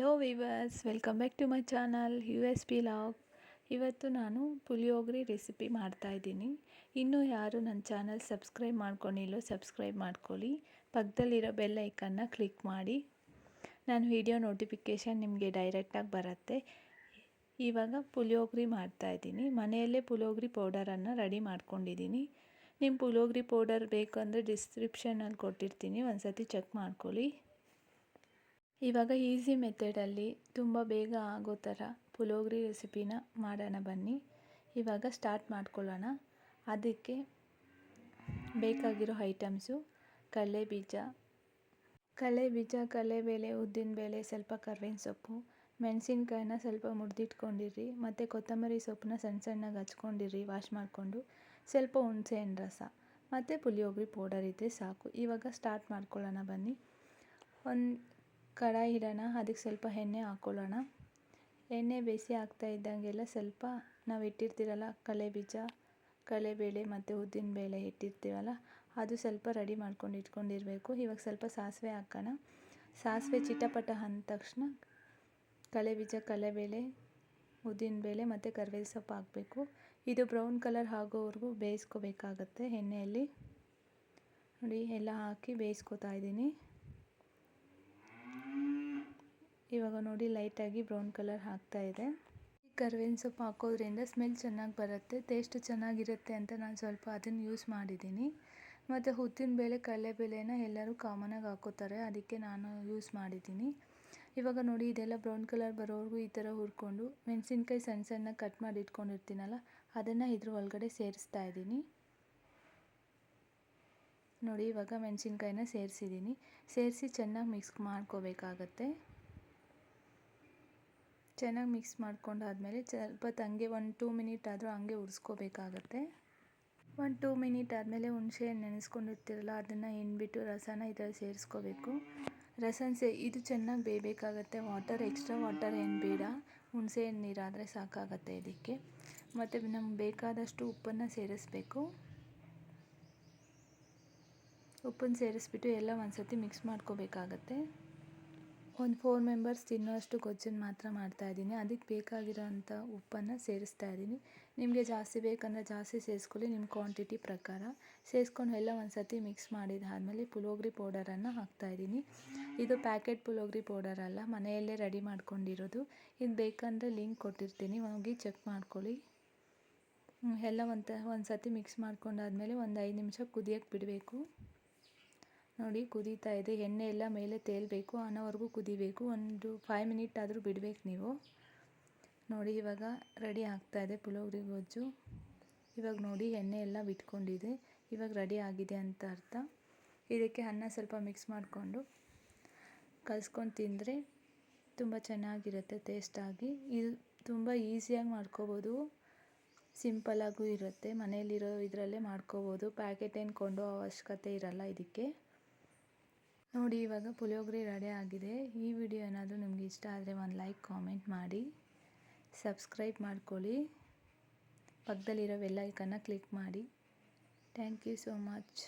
Hello viewers welcome back to my channel U S P log ಇವತ್ತು ನಾನು puliyogare recipe ಮಾಡ್ತಾಯಿದ್ದೀನಿ ಇನ್ನೂ ಯಾರು ನನ್ನ ಚಾನಲ್ ಸಬ್ಸ್ಕ್ರೈಬ್ ಮಾಡ್ಕೊಂಡಿಲ್ಲೋ ಸಬ್ಸ್ಕ್ರೈಬ್ ಮಾಡ್ಕೊಳ್ಳಿ. ಪಕ್ಕದಲ್ಲಿರೋ ಬೆಲ್ ಐಕನ್ನ ಕ್ಲಿಕ್ ಮಾಡಿ. ನಾನು ವಿಡಿಯೋ ನೋಟಿಫಿಕೇಷನ್ ನಿಮಗೆ ಡೈರೆಕ್ಟಾಗಿ ಬರುತ್ತೆ. ಇವಾಗ ಪುಳಿಯೋಗರೆ ಮಾಡ್ತಾಯಿದ್ದೀನಿ ಮನೆಯಲ್ಲೇ ಪುಳಿಯೋಗರೆ ಪೌಡರನ್ನು ರೆಡಿ ಮಾಡ್ಕೊಂಡಿದ್ದೀನಿ. ನಿಮ್ಮ ಪುಳಿಯೋಗರೆ ಪೌಡರ್ ಬೇಕಂದರೆ ಡಿಸ್ಕ್ರಿಪ್ಷನಲ್ಲಿ ಕೊಟ್ಟಿರ್ತೀನಿ. ಒಂದು ಸತಿ ಚೆಕ್ ಮಾಡ್ಕೊಳ್ಳಿ. ಇವಾಗ ಈಸಿ ಮೆಥಡಲ್ಲಿ ತುಂಬ ಬೇಗ ಆಗೋ ಥರ ಪುಲೋಗ್ರಿ ರೆಸಿಪಿನ ಮಾಡೋಣ ಬನ್ನಿ. ಇವಾಗ ಸ್ಟಾರ್ಟ್ ಮಾಡ್ಕೊಳ್ಳೋಣ. ಅದಕ್ಕೆ ಬೇಕಾಗಿರೋ ಐಟಮ್ಸು ಕಡಲೆ ಬೀಜ. ಕಡಲೆ ಬೀಜ ಕಡಲೆಬೇಳೆ ಉದ್ದಿನಬೇಳೆ ಸ್ವಲ್ಪ ಕರ್ಬೇವಿನ ಸೊಪ್ಪು, ಮೆಣಸಿನ್ಕಾಯಿನ ಸ್ವಲ್ಪ ಮುರಿದಿಟ್ಕೊಂಡಿರಿ ಮತ್ತು ಕೊತ್ತಂಬರಿ ಸೊಪ್ಪನ್ನ ಸಣ್ಣ ಸಣ್ಣಗೆ ಹಚ್ಕೊಂಡಿರಿ ವಾಶ್ ಮಾಡಿಕೊಂಡು ಸ್ವಲ್ಪ ಹುಣಸೆಹಣ್ಣು ರಸ, ಮತ್ತು ಪುಳಿಯೋಗರೆ ಪೌಡರ್ ಇದ್ದರೆ ಸಾಕು. ಇವಾಗ ಸ್ಟಾರ್ಟ್ ಮಾಡ್ಕೊಳ್ಳೋಣ ಬನ್ನಿ. ಒಂದು ಕಡಾಯಿ ಇಡೋಣ, ಅದಕ್ಕೆ ಸ್ವಲ್ಪ ಎಣ್ಣೆ ಹಾಕ್ಕೊಳ್ಳೋಣ ಎಣ್ಣೆ ಬೇಯಿಸಿ ಆಗ್ತಾ ಇದ್ದಂಗೆಲ್ಲ ಸ್ವಲ್ಪ ನಾವು ಇಟ್ಟಿರ್ತೀರಲ್ಲ ಕಡಲೆಬೀಜ ಕಡಲೆಬೇಳೆ ಮತ್ತು ಉದ್ದಿನಬೇಳೆ ಇಟ್ಟಿರ್ತೀವಲ್ಲ, ಅದು ಸ್ವಲ್ಪ ರೆಡಿ ಮಾಡ್ಕೊಂಡು ಇಟ್ಕೊಂಡಿರಬೇಕು. ಇವಾಗ ಸ್ವಲ್ಪ ಸಾಸಿವೆ ಹಾಕೋಣ. ಸಾಸಿವೆ ಚಿಟಪಟ ಅಂದ ತಕ್ಷಣ ಕಳೆಬೀಜ ಕಳೆಬೇಳೆ ಉದ್ದಿನ ಬೇಳೆ ಮತ್ತು ಕರಿಬೇವು ಸೊಪ್ಪು ಹಾಕಬೇಕು. ಇದು ಬ್ರೌನ್ ಕಲರ್ ಆಗೋವರೆಗೂ ಬೇಯಿಸ್ಕೋಬೇಕಾಗತ್ತೆ ಎಣ್ಣೆಯಲ್ಲಿ. ನೋಡಿ, ಎಲ್ಲ ಹಾಕಿ ಬೇಯಿಸ್ಕೋತಾ ಇದ್ದೀನಿ. ಇವಾಗ ನೋಡಿ ಲೈಟಾಗಿ ಬ್ರೌನ್ ಕಲರ್ ಹಾಕ್ತಾ ಇದೆ. ಕರ್ಬೇವಿನ ಸೊಪ್ಪು ಹಾಕೋದ್ರಿಂದ ಸ್ಮೆಲ್ ಚೆನ್ನಾಗಿ ಬರುತ್ತೆ, ಟೇಸ್ಟ್ ಚೆನ್ನಾಗಿರುತ್ತೆ ಅಂತ ನಾನು ಸ್ವಲ್ಪ ಅದನ್ನು ಯೂಸ್ ಮಾಡಿದ್ದೀನಿ ಮತ್ತು ಉದ್ದಿನ ಬೇಳೆ ಕಡಲೆಬೇಳೆನ ಎಲ್ಲರೂ ಕಾಮನಾಗಿ ಹಾಕೋತಾರೆ, ಅದಕ್ಕೆ ನಾನು ಯೂಸ್ ಮಾಡಿದ್ದೀನಿ ಇವಾಗ ನೋಡಿ ಇದೆಲ್ಲ ಬ್ರೌನ್ ಕಲರ್ ಬರೋವರೆಗೂ ಈ ಥರ ಹುರ್ಕೊಂಡು ಮೆಣಸಿನ್ಕಾಯಿ ಸಣ್ಣ ಸಣ್ಣ ಕಟ್ ಮಾಡಿ ಇಟ್ಕೊಂಡಿರ್ತೀನಲ್ಲ, ಅದನ್ನು ಇದ್ರ ಒಳಗಡೆ ಸೇರಿಸ್ತಾ ಇದ್ದೀನಿ ನೋಡಿ ಇವಾಗ ಮೆಣಸಿನ್ಕಾಯಿನ ಸೇರಿಸಿದ್ದೀನಿ ಸೇರಿಸಿ ಚೆನ್ನಾಗಿ ಮಿಕ್ಸ್ ಮಾಡ್ಕೋಬೇಕಾಗತ್ತೆ. ಚೆನ್ನಾಗಿ ಮಿಕ್ಸ್ ಮಾಡ್ಕೊಂಡಾದ್ಮೇಲೆ ಸ್ವಲ್ಪ ಹಂಗೆ ಒಂದು ಟೂ ಮಿನಿಟ್ ಆದರೂ ಹಂಗೆ ಉರಿಸ್ಕೋಬೇಕಾಗತ್ತೆ. ಒಂದು ಟೂ ಮಿನಿಟ್ ಆದಮೇಲೆ ಹುಣಸೆ ಹಣ್ಣು ನೆನೆಸ್ಕೊಂಡಿರ್ತೀರಲ್ಲ, ಅದನ್ನು ಹಿಂಡ್ಬಿಟ್ಟು ರಸನ ಇದರಲ್ಲಿ ಸೇರಿಸ್ಕೋಬೇಕು. ರಸನ ಸೇ, ಇದು ಚೆನ್ನಾಗಿ ಬೇಯಬೇಕಾಗತ್ತೆ. ವಾಟರ್ ಎಕ್ಸ್ಟ್ರಾ ವಾಟರ್ ಏನು ಬೇಡ. ಹುಣಸೆ ಹಣ್ಣು ನೀರಾದರೆ ಸಾಕಾಗತ್ತೆ ಇದಕ್ಕೆ. ಮತ್ತು ನಮ್ಗೆ ಬೇಕಾದಷ್ಟು ಉಪ್ಪನ್ನು ಸೇರಿಸ್ಬೇಕು. ಉಪ್ಪನ್ನು ಸೇರಿಸ್ಬಿಟ್ಟು ಎಲ್ಲ ಒಂದು ಸತಿ ಮಿಕ್ಸ್ ಮಾಡ್ಕೋಬೇಕಾಗತ್ತೆ. ಒಂದು ಫೋರ್ ಮೆಂಬರ್ಸ್ ತಿನ್ನೋಷ್ಟು ಗೊಜ್ಜನ್ನು ಮಾತ್ರ ಮಾಡ್ತಾಯಿದ್ದೀನಿ ಅದಕ್ಕೆ ಬೇಕಾಗಿರೋಂಥ ಉಪ್ಪನ್ನು ಸೇರಿಸ್ತಾ ಇದ್ದೀನಿ. ನಿಮಗೆ ಜಾಸ್ತಿ ಬೇಕಂದರೆ ಜಾಸ್ತಿ ಸೇರಿಸ್ಕೊಳ್ಳಿ. ನಿಮ್ಮ ಕ್ವಾಂಟಿಟಿ ಪ್ರಕಾರ ಸೇರಿಸ್ಕೊಂಡು ಎಲ್ಲ ಒಂದು ಸತಿ ಮಿಕ್ಸ್ ಮಾಡಿದಾದಮೇಲೆ ಪುಳಿಯೋಗರೆ ಪೌಡರನ್ನು ಹಾಕ್ತಾಯಿದ್ದೀನಿ ಇದು ಪ್ಯಾಕೆಟ್ ಪುಳಿಯೋಗರೆ ಪೌಡರ್ ಅಲ್ಲ, ಮನೆಯಲ್ಲೇ ರೆಡಿ ಮಾಡ್ಕೊಂಡಿರೋದು. ಇದು ಬೇಕಂದರೆ ಲಿಂಕ್ ಕೊಟ್ಟಿರ್ತೀನಿ. ಹೋಗಿ ಚೆಕ್ ಮಾಡ್ಕೊಳ್ಳಿ. ಎಲ್ಲ ಒಂದು ಒಂದು ಸತಿ ಮಿಕ್ಸ್ ಮಾಡ್ಕೊಂಡಾದ್ಮೇಲೆ ಒಂದು ಐದು ನಿಮಿಷ ಕುದಿಯೋಕ್ಕೆ ಬಿಡಬೇಕು. ನೋಡಿ ಕುದೀತಾ ಇದೆ. ಎಣ್ಣೆ ಎಲ್ಲ ಮೇಲೆ ತೇಲಬೇಕು ಅನ್ನೋವರೆಗೂ ಕುದಿಬೇಕು. ಒಂದು ಫೈವ್ ಮಿನಿಟ್ ಆದರೂ ಬಿಡಬೇಕು ನೀವು. ನೋಡಿ ಇವಾಗ ರೆಡಿ ಆಗ್ತಾ ಇದೆ ಪುಳಿಯೋಗರೆ ಗೊಜ್ಜು. ಇವಾಗ ನೋಡಿ ಎಣ್ಣೆ ಎಲ್ಲ ಬಿಟ್ಕೊಂಡಿದೆ. ಇವಾಗ ರೆಡಿ ಆಗಿದೆ ಅಂತ ಅರ್ಥ. ಇದಕ್ಕೆ ಅನ್ನ ಸ್ವಲ್ಪ ಮಿಕ್ಸ್ ಮಾಡಿಕೊಂಡು ಕಲಿಸ್ಕೊಂಡು ತಿಂದರೆ ತುಂಬ ಚೆನ್ನಾಗಿರುತ್ತೆ ಟೇಸ್ಟಾಗಿ ಇದು ತುಂಬ ಈಸಿಯಾಗಿ ಮಾಡ್ಕೋಬೋದು. ಸಿಂಪಲಾಗೂ ಇರುತ್ತೆ. ಮನೆಯಲ್ಲಿರೋ ಇದರಲ್ಲೇ ಮಾಡ್ಕೋಬೋದು. ಪ್ಯಾಕೆಟ್ ಏನು ಕೊಂಡೋ ಅವಶ್ಯಕತೆ ಇರಲ್ಲ ಇದಕ್ಕೆ. ನೋಡಿ, ಇವಾಗ ಪುಳಿಯೋಗರೆ ರೆಡಿ ಆಗಿದೆ. ಈ ವಿಡಿಯೋ ಏನಾದರೂ ನಿಮ್ಗೆ ಇಷ್ಟ ಆದರೆ ಒಂದು ಲೈಕ್, ಕಾಮೆಂಟ್ ಮಾಡಿ. ಸಬ್ಸ್ಕ್ರೈಬ್ ಮಾಡ್ಕೊಳ್ಳಿ. ಪಕ್ಕದಲ್ಲಿರೋ ಬೆಲ್ಲೈಕನ್ನ ಕ್ಲಿಕ್ ಮಾಡಿ. Thank you so much.